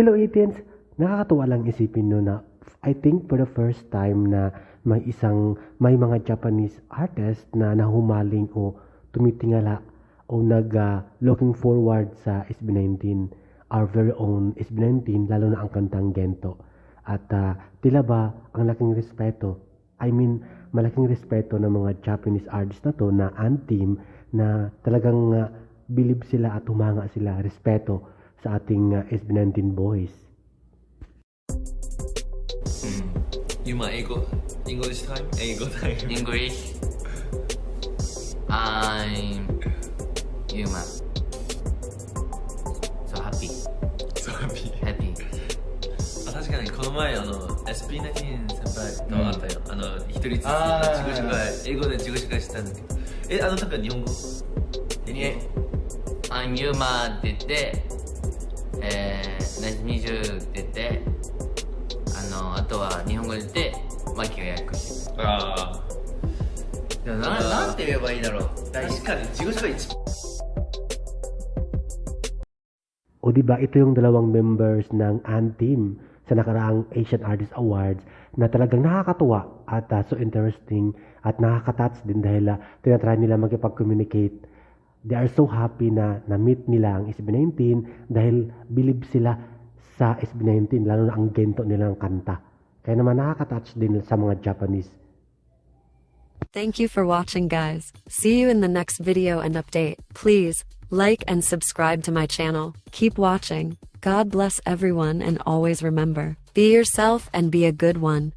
Hello, Etiens! Nakakatuwa lang isipin no na I think for the first time na may isang, may mga Japanese artist na nahumaling o tumitingala o nag ah, looking forward sa SB19, our very own SB19, lalo na ang kantang Gento. At ah, tila ba ang laking respeto, I mean, malaking respeto ng mga Japanese artists na to na antim na talagang ah, believe sila at humanga sila, respeto sa ating ah, SB19 boys. Yuma, 英語 English time? 英語 time English. I'm Yuma. So happy. So happy Happy. あ確かにこの前あの SP19 先輩と会ったよ、あの一人ずつ自己紹介英語で自己紹介したんだけどえあの時は日本語で I'm Yuma って言って、えー、Nice to meet you って言って、あの、あとは日本語で言って、マイキが訳してくあある。でもな、あーなんて言えばいいだろう。確かに自己紹介一番 O di ba ito yung dalawang members ng ANTIM sa nakaraang Asian Artist Awards na talagang nakakatuwa at ah, so interesting at nakaka-touch din dahil uh, tinatry nila makipag-communicate. They are so happy na na-meet nila ang SB19 dahil believe sila sa SB19 lalo na ang gento nilang kanta. Kaya naman nakaka-touch din sa mga Japanese Thank you for watching guys. See you in the next video and update. Please, like and subscribe to my channel. Keep watching. God bless everyone and always remember, be yourself and be a good one.